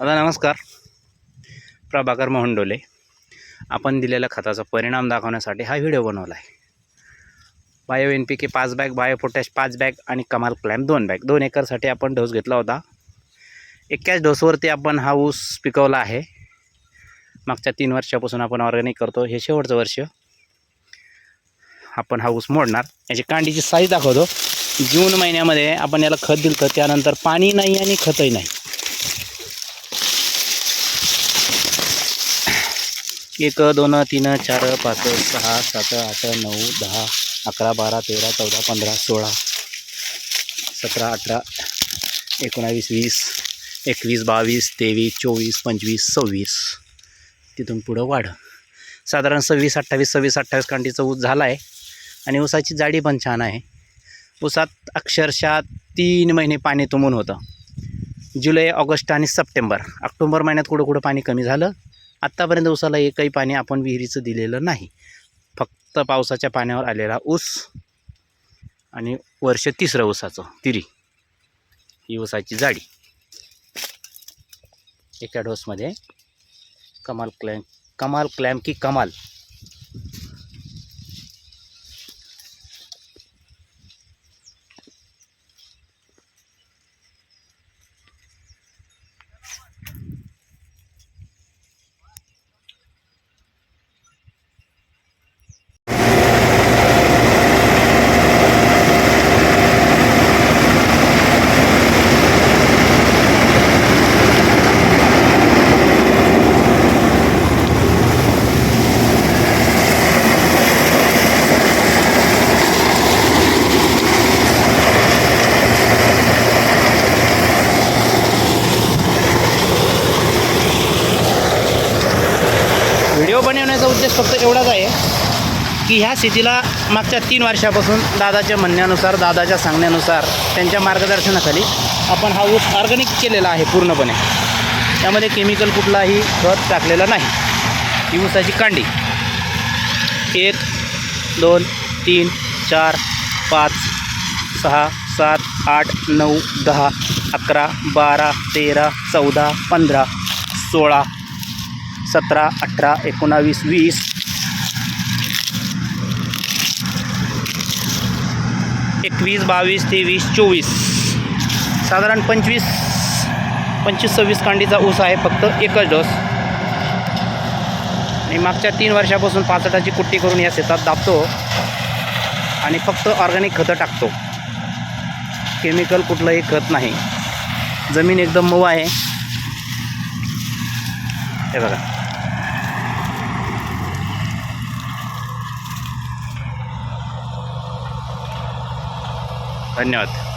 दादा नमस्कार. प्रभाकर मोहन डोले आपण दिलेल्या खताचा परिणाम दाखवण्यासाठी हा व्हिडिओ बनवला आहे बायो एन पी के पाच बॅग बायो पोटॅश पाच बॅग आणि कमाल क्लॅम्प दोन बॅग. दोन एकरसाठी आपण डोस घेतला होता. एक्क्याच डोसवरती आपण हा ऊस पिकवला आहे. मागच्या तीन वर्षापासून आपण ऑर्गॅनिक करतो. हे शेवटचं वर्ष. आपण हा ऊस मोडणार. याची कांडीची साईज दाखवतो. जून महिन्यामध्ये आपण याला खत दिलं तर त्यानंतर पाणी नाही आणि खतही नाही. एक दोन तीन चार पाच सहा सात आठ नऊ दहा अकरा बारा तेरा चौदा पंधरा सोळा सतरा अठरा एकोणावीस वीस एकवीस बावीस तेवीस चोवीस पंचवीस सव्वीस. तिथून पुढं वाढ. साधारण सव्वीस अठ्ठावीस सव्वीस अठ्ठावीस कांटीचा ऊस झाला आहे आणि ऊसाची जाडी पण छान आहे. ऊसात अक्षरशः तीन महिने पाणी तुंबून होतं. जुलै ऑगस्ट आणि सप्टेंबर. ऑक्टोबर महिन्यात कुठं कुठं पाणी कमी झालं? आत्तापर्यंत ऊसाला एकही पाणी आपण विहिरीचं दिलेलं नाही. फक्त पावसाच्या पाण्यावर आलेला ऊस आणि वर्ष तिसरं ऊसाचं तिरी. ही ऊसाची जाडी. एका डोसमध्ये कमाल क्लॅम कमाल क्लॅम की कमाल. व्हिडिओ उद्देश फक्त एवढाच आहे की ह्या स्थितीला मागच्या तीन वर्षापासून दादाच्या म्हणण्यानुसार दादाच्या सांगण्यानुसार त्यांच्या मार्गदर्शनाखाली आपण हा ऊस ऑर्गॅनिक केलेला आहे पूर्णपणे. त्यामध्ये केमिकल कुठलाही खत टाकलेला नाही. ही ऊसाची कांडी. एक दोन तीन चार पाच सहा सात आठ नऊ दहा अकरा बारा तेरा चौदा पंधरा सोळा सतरा अठरा एकोणावीस वीस. एकवीस बावीस तेवीस चोवीस. साधारण पंचवीस पंचवीस सव्वीस कांडीचा ऊस आहे फक्त एकच डोस. आणि मागच्या तीन वर्षापासून पाचटाची कुट्टी करून या शेतात दाबतो आणि फक्त ऑर्गॅनिक खतं टाकतो. केमिकल कुठलंही खत नाही. जमीन एकदम मऊ आहे. हे बघा. धन्यवाद.